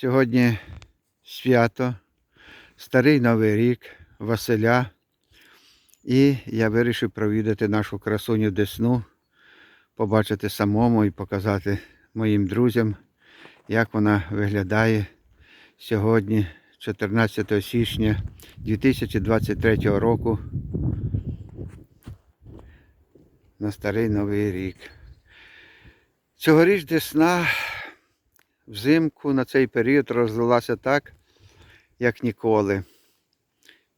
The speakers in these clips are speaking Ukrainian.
Сьогодні свято, старий Новий рік, Василя. І я вирішив провідати нашу красуню Десну, побачити самому і показати моїм друзям, як вона виглядає сьогодні, 14 січня 2023 року. На старий Новий рік. Цьогоріч Десна взимку на цей період розлилася так, як ніколи.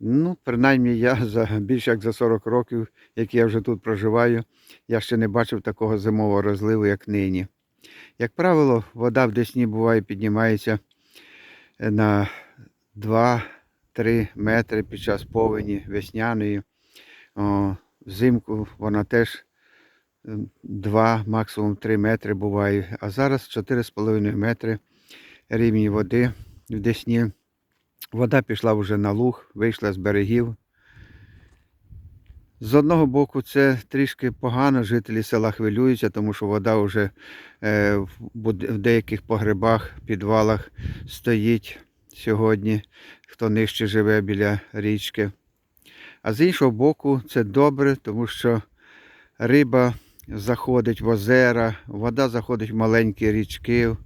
Ну, принаймні я за більше як за 40 років, як я вже тут проживаю, я ще не бачив такого зимового розливу, як нині. Як правило, вода в Десні буває піднімається на 2-3 метри під час повені весняної. Взимку вона теж 2, максимум 3 метри буває. А зараз 4,5 метри рівні води в Десні. Вода пішла вже на луг, вийшла з берегів. З одного боку, це трішки погано, жителі села хвилюються, тому що вода вже е, в деяких погребах, підвалах стоїть сьогодні, хто нижче живе біля річки. А з іншого боку, це добре, тому що риба заходить в озера, вода заходить в маленькі річки,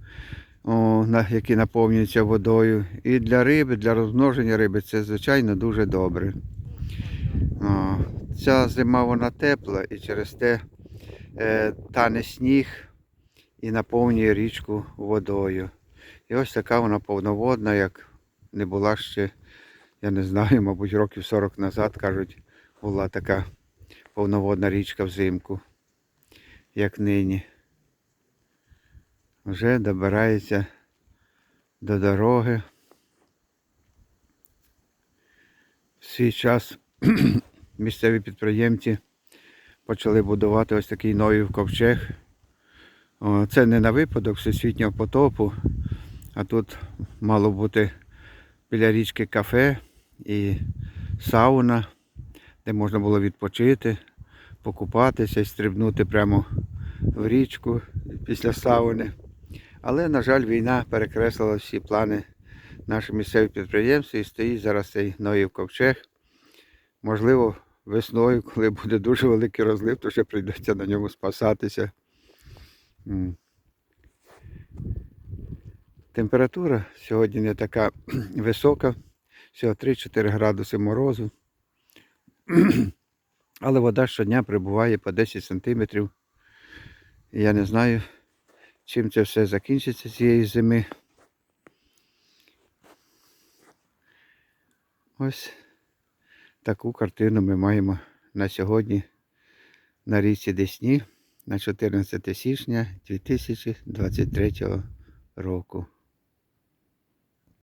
які наповнюються водою. І для риби, для розмноження риби це, звичайно, дуже добре. Ця зима вона тепла і через те е, тане сніг і наповнює річку водою. І ось така вона повноводна, як не була ще, я не знаю, мабуть, років 40 назад, кажуть, була така повноводна річка взимку, як нині. Вже добирається до дороги. В свій час місцеві підприємці почали будувати ось такий новий ковчег. Це не на випадок всесвітнього потопу, а тут мало бути біля річки кафе і сауна, де можна було відпочити, покупатися і стрибнути прямо в річку після сауни. Але, на жаль, війна перекреслила всі плани наших місцевих підприємств і стоїть зараз цей Ноїв ковчег. Можливо, весною, коли буде дуже великий розлив, то ще прийдеться на ньому спасатися. Температура сьогодні не така висока, всього 3-4 градуси морозу. Але вода щодня прибуває по 10 сантиметрів. Я не знаю, чим це все закінчиться цієї зими. Ось таку картину ми маємо на сьогодні на річці Десні на 14 січня 2023 року.